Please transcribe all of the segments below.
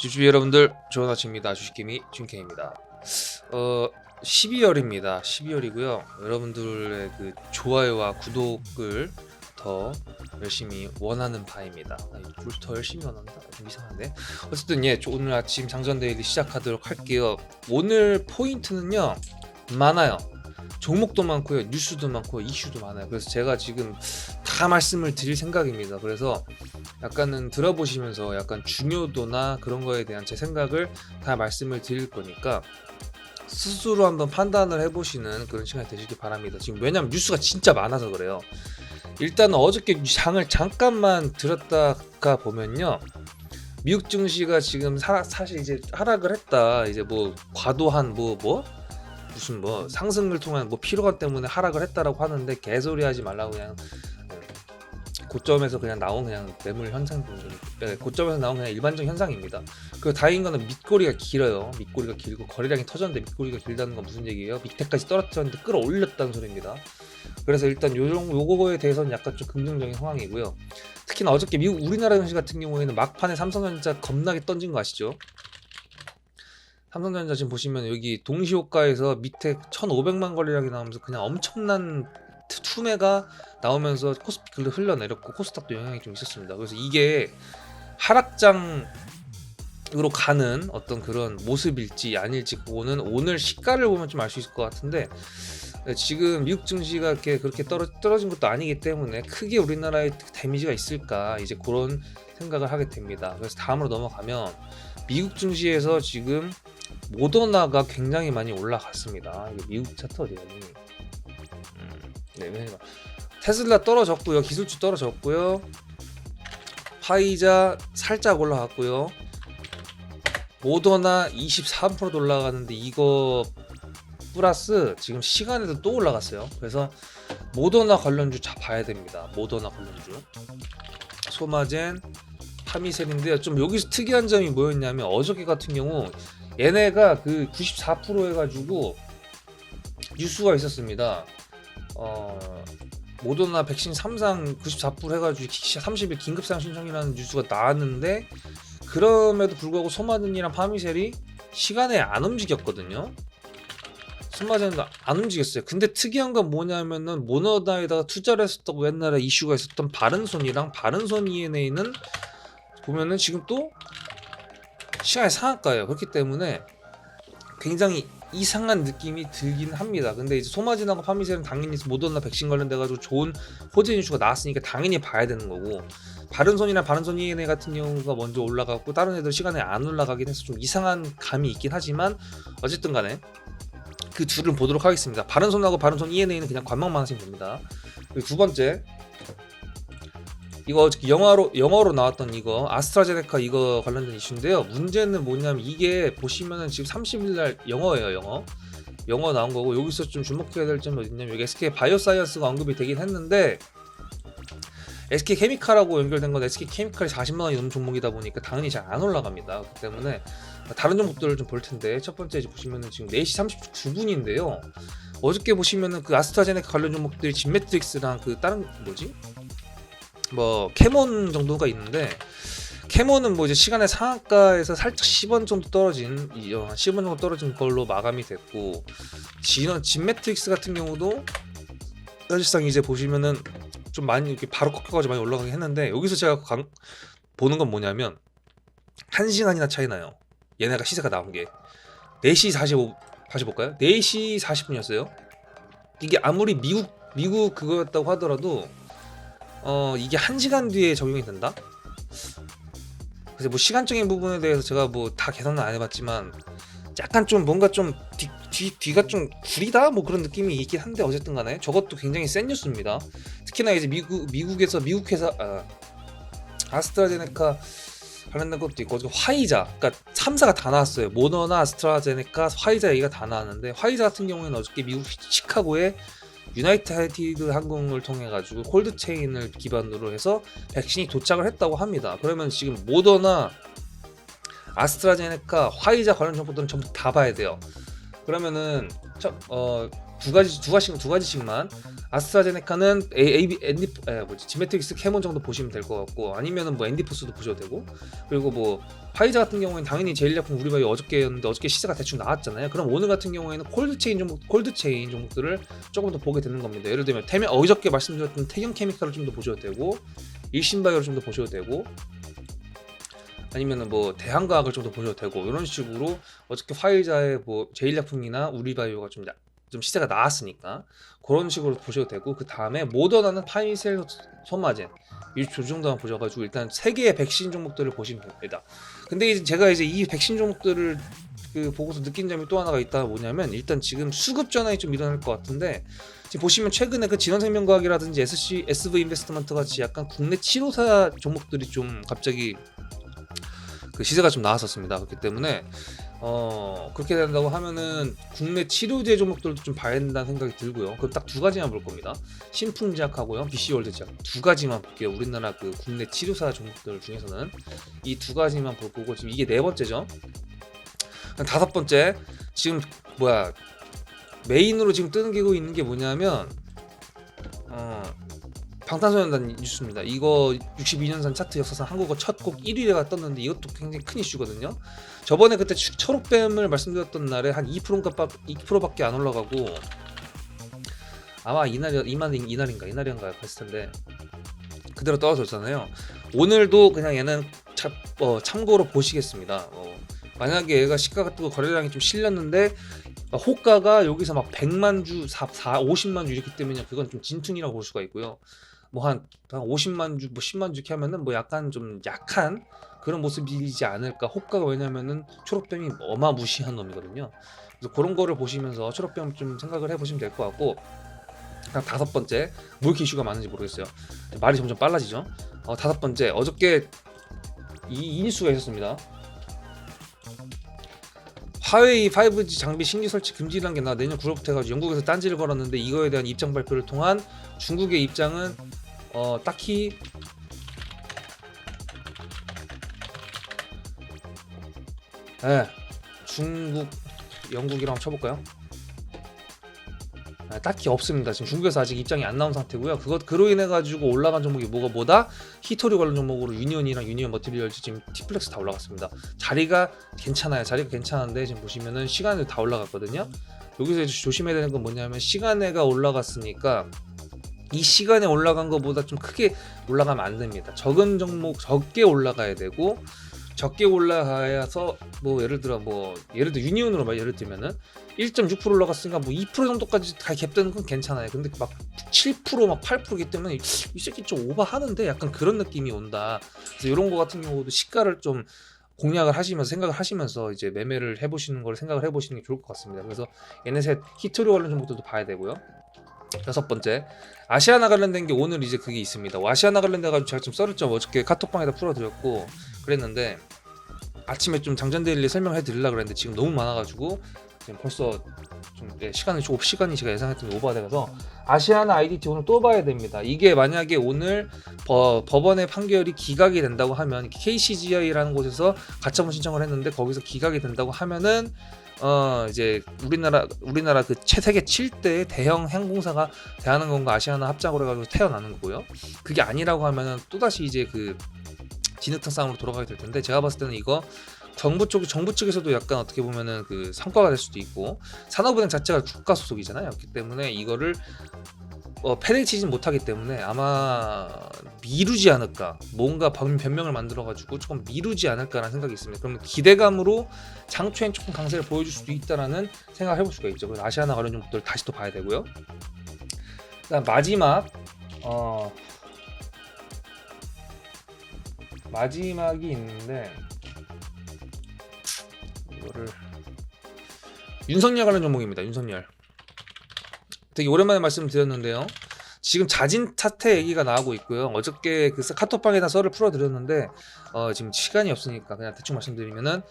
주주 여러분들 좋은 아침입니다. 주식개미 준케입니다. 어 12월입니다. 12월이고요. 여러분들의 그 좋아요와 구독을 더 열심히 원하는 바입니다. 아, 이걸 더 열심히 원한다? 좀 이상한데. 어쨌든 예, 저 오늘 아침 장전 데일리 시작하도록 할게요. 오늘 포인트는요 많아요. 종목도 많고요, 뉴스도 많고 이슈도 많아요. 그래서 제가 지금 다 말씀을 드릴 생각입니다. 그래서 약간은 들어보시면서 약간 중요도나 그런 거에 대한 제 생각을 다 말씀을 드릴 거니까 스스로 한번 판단을 해보시는 그런 시간이 되시길 바랍니다. 지금 왜냐면 뉴스가 진짜 많아서 그래요. 일단 어저께 장을 잠깐만 들었다가 보면요. 미국 증시가 지금 사, 사실 이제 하락을 했다. 이제 뭐 과도한 뭐 뭐? 무슨 뭐 상승을 통한 뭐 피로감 때문에 하락을 했다라고 하는데 개소리 하지 말라고 그냥 예, 고점에서 그냥 나온 그냥 매물 현상 예, 고점에서 나온 그냥 일반적 현상입니다. 그 다행인 거는 밑꼬리가 길어요. 밑꼬리가 길고 거래량이 터졌는데 밑꼬리가 길다는 건 무슨 얘기예요? 밑에까지 떨어졌는데 끌어올렸다는 소리입니다. 그래서 일단 요정 요거에 대해서는 약간 좀 긍정적인 상황이고요. 특히나 어저께 미국 우리나라 증시 같은 경우에는 막판에 삼성전자 겁나게 던진 거 아시죠? 삼성전자 지금 보시면 여기 동시호가에서 밑에 1,500만 거래량이 나오면서 그냥 엄청난 투- 투매가 나오면서 코스피 글로 흘러내렸고 코스닥도 영향이 좀 있었습니다. 그래서 이게 하락장으로 가는 어떤 그런 모습일지 아닐지 그거는 오늘 시가를 보면 좀 알 수 있을 것 같은데 네, 지금 미국 증시가 이렇게 그렇게 떨어, 떨어진 것도 아니기 때문에 크게 우리나라에 데미지가 있을까 이제 그런 생각을 하게 됩니다. 그래서 다음으로 넘어가면 미국 증시에서 지금 모더나가 굉장히 많이 올라갔습니다. 미국 차트 어디 갔니? 음, 네, 왜냐면 테슬라 떨어졌고요. 기술주 떨어졌고요. 화이자 살짝 올라갔고요. 모더나 23% 올라가는데 이거 플러스 지금 시간에도 또 올라갔어요. 그래서 모더나 관련주 자 봐야 됩니다. 모더나 관련주. 소마젠, 파미셀인데요. 좀 여기서 특이한 점이 뭐였냐면 어저께 같은 경우 얘네가 그 94% 해가지고 뉴스가 있었습니다. 어 모더나 백신 3상 94% 해가지고 30일 긴급상 신청이라는 뉴스가 나왔는데 그럼에도 불구하고 소마젠이랑 파미셀이 시간에 안 움직였거든요. 스마젠도 안 움직였어요. 근데 특이한 건 뭐냐면은 모너다에다가 투자를 했었다고 옛날에 이슈가 있었던 바른손이랑 바른손 ENA는 보면은 지금 또 시간이 상한가예요. 그렇기 때문에 굉장히 이상한 느낌이 들긴 합니다. 근데 이제 소마진하고 파미셀은 당연히 모더나 백신 관련돼가지고 좋은 호재 이슈가 나왔으니까 당연히 봐야 되는 거고 바른손이나 바른손 ENA 같은 경우가 먼저 올라가고 다른 애들 시간에 안 올라가긴 해서 좀 이상한 감이 있긴 하지만 어쨌든 간에 그 둘을 보도록 하겠습니다. 바른손하고 바른손 ENA는 그냥 관망만 하시면 됩니다. 그리고 두 번째 이거 영화로 영어로 나왔던 이거 아스트라제네카 이거 관련된 이슈인데요. 문제는 뭐냐면 이게 보시면은 지금 30일 날 영어예요, 영어. 영어 나온 거고 여기서 좀 주목해야 될 점이 어딨냐면 여기 SK 바이오사이언스가 언급이 되긴 했는데 SK 케미칼하고 연결된 건 SK 케미칼이 40만 원이 넘는 종목이다 보니까 당연히 잘 안 올라갑니다. 그렇기 때문에 다른 종목들을 좀 볼 텐데 첫 번째 보시면은 지금 4시 39분인데요. 어저께 보시면은 그 아스트라제네카 관련 종목들이 진매트릭스랑 그 다른 뭐지? 뭐 캐몬 정도가 있는데 캐몬은 뭐 이제 시간의 상한가에서 살짝 10원 정도 떨어진 이, 어, 10원 정도 떨어진 걸로 마감이 됐고 진원 진매트릭스 같은 경우도 사실상 이제 보시면은 좀 많이 이렇게 바로 꺾여가지고 많이 올라가긴 했는데 여기서 제가 강- 보는 건 뭐냐면 1시간이나 차이 나요. 얘네가 시세가 나온 게 4시 45 다시 볼까요? 4시 40분이었어요. 이게 아무리 미국 미국 그거였다고 하더라도 어 이게 1시간 뒤에 적용이 된다. 그래서 뭐 시간적인 부분에 대해서 제가 뭐 다 계산은 안 해봤지만 약간 좀 뭔가 좀 뒤, 뒤, 뒤가 좀 구리다 뭐 그런 느낌이 있긴 한데 어쨌든 간에 저것도 굉장히 센 뉴스입니다. 특히나 이제 미국 미국에서 미국 회사 아, 아스트라제네카 관련된 것도 있고 화이자 그러니까 3사가 다 나왔어요 모더나 아스트라제네카 화이자 얘기가 다 나왔는데 화이자 같은 경우에는 어저께 미국 시카고에 유나이티드 항공을 통해 가지고 콜드 체인을 기반으로 해서 백신이 도착을 했다고 합니다. 그러면 지금 모더나 아스트라제네카 화이자 관련 정보들은 전부 다 봐야 돼요. 그러면은 저, 어 두 가지 두 가지씩 두 가지씩만 아스트라제네카는 A, A, 엔디, 에, 뭐지, 지메트릭스 캐몬 정도 보시면 될 것 같고 아니면은 뭐 엔디포스도 보셔도 되고 그리고 뭐 화이자 같은 경우에는 당연히 제일 약품 우리 바이 어저께였는데 어저께 시세가 대충 나왔잖아요. 그럼 오늘 같은 경우에는 콜드 체인 종목, 콜드 체인 종목들을 조금 더 보게 되는 겁니다. 예를 들면 태명 어저께 말씀드렸던 태경 케미칼을 좀 더 보셔도 되고 일신바이오를 좀 더 보셔도 되고 아니면은 뭐 대한과학을 좀 더 보셔도 되고 이런 식으로 어저께 화이자의 뭐 제일약품이나 우리바이오가 좀, 야- 좀 시세가 나왔으니까 그런 식으로 보셔도 되고 그 다음에 모더나는 파이셀 소마젠 이 정도만 보셔가지고 일단 세 개의 백신 종목들을 보시면 됩니다. 근데 이제 제가 이제 이 백신 종목들을 그 보고서 느낀 점이 또 하나가 있다 뭐냐면 일단 지금 수급 전환이 좀 일어날 것 같은데 지금 보시면 최근에 그 진원생명과학이라든지 SC, SV 인베스트먼트 같이 약간 국내 치료사 종목들이 좀 갑자기 그 시세가 좀 나왔었습니다. 그렇기 때문에 어 그렇게 된다고 하면은 국내 치료제 종목들도 좀 봐야 된다는 생각이 들고요. 그럼 딱 두 가지만 볼 겁니다. 신풍제약하고요, BC월드제약 두 가지만 볼게요. 우리나라 그 국내 치료사 종목들 중에서는 이 두 가지만 볼 거고 지금 이게 네 번째죠. 다섯 번째 지금 뭐야 메인으로 지금 뜨는 게 있는 게 뭐냐면 어 방탄소년단 뉴스입니다. 이거 62년산 차트 역사상 한국어 첫 곡 1위가 떴는데 이것도 굉장히 큰 이슈거든요. 저번에 그때 추- 초록뱀을 말씀드렸던 날에 한 2%가 2%밖에 안 올라가고 아마 이날 이만 이날인가 이날인가 그랬을 텐데 그대로 떨어졌잖아요. 오늘도 그냥 얘는 참, 어, 참고로 보시겠습니다. 어, 만약에 얘가 시가 같은 거 거래량이 좀 실렸는데 어, 호가가 여기서 막 100만 주, 4, 4, 50만 주 이렇기 때문에 그건 좀 진퉁이라고 볼 수가 있고요. 뭐한 50만 주, 뭐 10만 주 이렇게 하면은 뭐 약간 좀 약한 그런 모습이지 않을까. 호가가 왜냐면은 초록뱀이 어마무시한 놈이거든요. 그래서 그런 거를 보시면서 초록뱀 좀 생각을 해보시면 될 것 같고. 그냥 다섯 번째 뭐 이렇게 이슈가 많은지 모르겠어요. 말이 점점 빨라지죠. 어, 다섯 번째 어저께 이, 이 뉴스가 있었습니다. 화웨이 5G 장비 신규 설치 금지라는 게나 내년 9월부터 해가지고 영국에서 딴지를 걸었는데 이거에 대한 입장 발표를 통한 중국의 입장은 어 딱히 예 중국 영국이랑 쳐볼까요? 아, 딱히 없습니다. 지금 중국에서 아직 입장이 안 나온 상태고요. 그것 그로 인해 가지고 올라간 종목이 뭐가 뭐다? 히토리 관련 종목으로 유니온이랑 유니온 머티리얼즈 지금 티플렉스 다 올라갔습니다. 자리가 괜찮아요. 자리가 괜찮은데 지금 보시면은 시간이 다 올라갔거든요. 여기서 이제 조심해야 되는 건 뭐냐면 시간에가 올라갔으니까 이 시간에 올라간 것보다 좀 크게 올라가면 안 됩니다. 적은 종목 적게 올라가야 되고 적게 올라가서 뭐 예를 들어 뭐 예를 들어 유니온으로 말 예를 들면은 1.6% 올라갔으니까 뭐 2% 정도까지 다 갭되는 건 괜찮아요. 근데 막 7%막 8%이기 때문에 이, 이 새끼 좀 오버하는데 약간 그런 느낌이 온다. 그래서 이런 거 같은 경우도 시가를 좀 공략을 하시면서 생각을 하시면서 이제 매매를 해보시는 걸 생각을 해보시는 게 좋을 것 같습니다. 그래서 얘네 셋 히트리 관련 종목들도 봐야 되고요. 여섯 번째 아시아나 관련된 게 오늘 이제 그게 있습니다. 아시아나 관련돼 가지고 제가 좀 썰을 좀 어저께 카톡방에다 풀어드렸고 그랬는데 아침에 좀 장전 데일리 설명해 드리려 그랬는데 지금 너무 많아가지고 지금 벌써 좀 예, 시간이 좀 시간이 제가 예상했던 게 오버가 돼서 아시아나 IDT 오늘 또 봐야 됩니다. 이게 만약에 오늘 버, 법원의 판결이 기각이 된다고 하면 KCGI라는 곳에서 가처분 신청을 했는데 거기서 기각이 된다고 하면은 어 이제 우리나라 우리나라 그 세계 7대 대형 항공사가 대한항공과 아시아나 합작으로 해가지고 태어나는 거고요. 그게 아니라고 하면은 또 다시 이제 그 진흙탕 싸움으로 돌아가게 될 텐데 제가 봤을 때는 이거 정부 쪽 정부 측에서도 약간 어떻게 보면은 그 성과가 될 수도 있고 산업은행 자체가 국가 소속이잖아요. 그렇기 때문에 이거를 어, 패대치진 못하기 때문에 아마 미루지 않을까 뭔가 변- 변명을 만들어 가지고 조금 미루지 않을까라는 생각이 있습니다. 그러면 기대감으로 장초엔 조금 강세를 보여줄 수도 있다라는 생각을 해볼 수가 있죠. 그래서 아시아나 관련 종목들 다시 또 봐야 되고요. 그다음 마지막 어 마지막이 있는데 이거를 윤석열 관련 종목입니다. 윤석열. 되게 오랜만에 말씀드렸는데요. 지금 자진 사퇴 얘기가 나오고 있고요. 어저께 그 카톡방에다 썰을 풀어드렸는데 어, 지금 시간이 없으니까 그냥 대충 말씀드리면은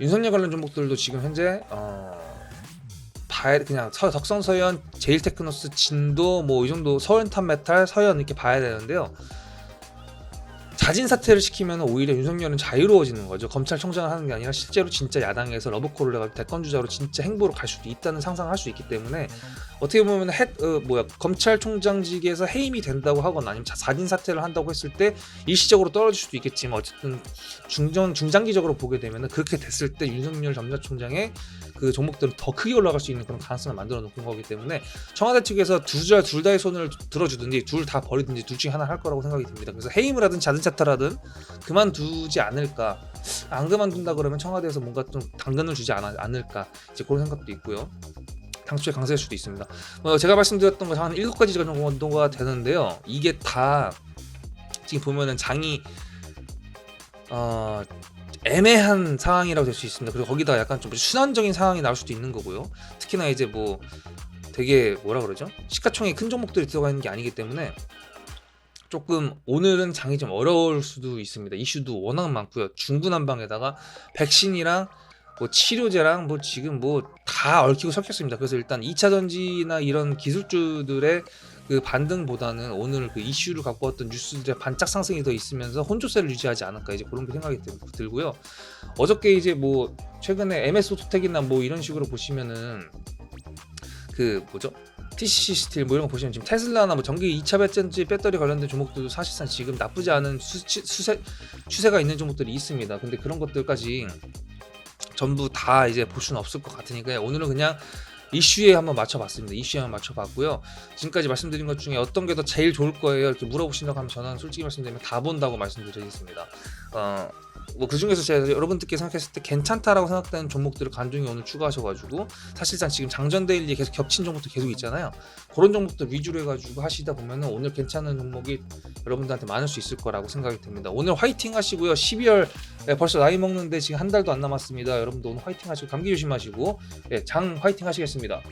윤석열 관련 종목들도 지금 현재 어, 봐야 그냥 서, 덕성서현, 제일테크노스, 진도 뭐 이 정도 서현탄 메탈, 서현 이렇게 봐야 되는데요. 자진 사퇴를 시키면 오히려 윤석열은 자유로워지는 거죠. 검찰총장을 하는 게 아니라 실제로 진짜 야당에서 러브콜을 해가지고 대권 주자로 진짜 행보로 갈 수도 있다는 상상을 할수 있기 때문에 어떻게 보면 해, 어, 뭐야 검찰총장직에서 해임이 된다고 하거나 아니면 자- 자진 사퇴를 한다고 했을 때 일시적으로 떨어질 수도 있겠지만 어쨌든 중정 중장기적으로 보게 되면 그렇게 됐을 때 윤석열 검찰총장의 그 종목들은 더 크게 올라갈 수 있는 그런 가능성을 만들어 놓은 거기 때문에 청와대 측에서 두자 둘 다의 손을 들어주든지 둘 다 버리든지 둘 중에 하나 할 거라고 생각이 듭니다. 그래서 해임을 하든 자진 사퇴 라든 그만두지 않을까. 안 그만둔다 그러면 청와대에서 뭔가 좀 당근을 주지 않, 않을까. 이제 그런 생각도 있고요. 당초에 강세일 수도 있습니다. 어, 제가 말씀드렸던 거한 일곱 가지 정도가 되는데요. 이게 다 지금 보면은 장이 어, 애매한 상황이라고 될 수 있습니다. 그리고 거기다 약간 좀 순환적인 상황이 나올 수도 있는 거고요. 특히나 이제 뭐 되게 뭐라 그러죠? 시가총액 큰 종목들이 들어가 있는 게 아니기 때문에 조금 오늘은 장이 좀 어려울 수도 있습니다. 이슈도 워낙 많고요. 중구난방에다가 백신이랑 뭐 치료제랑 뭐 지금 뭐 다 얽히고 섞였습니다. 그래서 일단 2차 전지나 이런 기술주들의 그 반등보다는 오늘 그 이슈를 갖고 왔던 뉴스들의 반짝 상승이 더 있으면서 혼조세를 유지하지 않을까 이제 그런 게 생각이 들- 들고요. 어저께 이제 뭐 최근에 MS 오토텍이나 뭐 이런 식으로 보시면은 그 뭐죠? TCC 스틸 뭐 이런 거 보시면 지금 테슬라나 뭐 전기 2차 배터리 배터리 관련된 종목들도 사실상 지금 나쁘지 않은 수치, 수세, 추세가 있는 종목들이 있습니다. 근데 그런 것들까지 전부 다 이제 볼 수는 없을 것 같으니까 오늘은 그냥 이슈에 한번 맞춰봤습니다. 이슈에 한번 맞춰봤고요. 지금까지 말씀드린 것 중에 어떤 게 더 제일 좋을 거예요? 이렇게 물어보신다고 하면 저는 솔직히 말씀드리면 다 본다고 말씀드리겠습니다. 어, 뭐 그 중에서 제가 여러분들께 생각했을 때 괜찮다라고 생각되는 종목들을 간중히 오늘 추가하셔가지고 사실상 지금 장전 데일리에 계속 겹친 종목도 계속 있잖아요. 그런 종목들 위주로 해가지고 하시다 보면은 오늘 괜찮은 종목이 여러분들한테 많을 수 있을 거라고 생각이 듭니다. 오늘 화이팅 하시고요. 12월 예, 벌써 나이 먹는데 지금 한 달도 안 남았습니다. 여러분도 오늘 화이팅 하시고 감기 조심하시고 예, 장 화이팅 하시겠습니다.